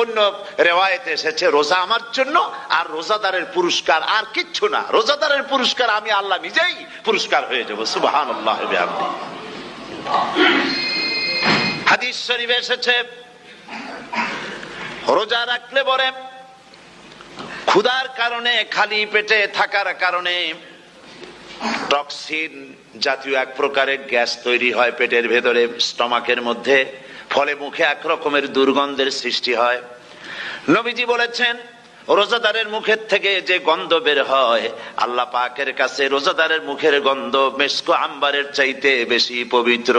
অন্য রেওয়ায়তে এসেছে, রোজা আমার জন্য, আর রোজাদারের পুরস্কার আর কিচ্ছু না। রোজাদারের পুরস্কার আমি আল্লাহ নিজেই পুরস্কার হয়ে যাব সুবহান আল্লাহ হাদিস এসেছে, রোজা রাখলে পরে ক্ষুধার কারণে, খালি পেটে থাকার কারণে টক্সিন জাতীয় এক প্রকারের গ্যাস তৈরি হয় পেটের ভেতরে, স্টমাকের মধ্যে। ফলে মুখে এক রকমের দুর্গন্ধের সৃষ্টি হয়। নবীজি বলেছেন, রোজাদারের মুখের থেকে যে গন্ধ বের হয়, আল্লাহ পাকের কাছে রোজাদারের মুখের গন্ধ মেসকো আম্বারের চাইতে বেশি পবিত্র।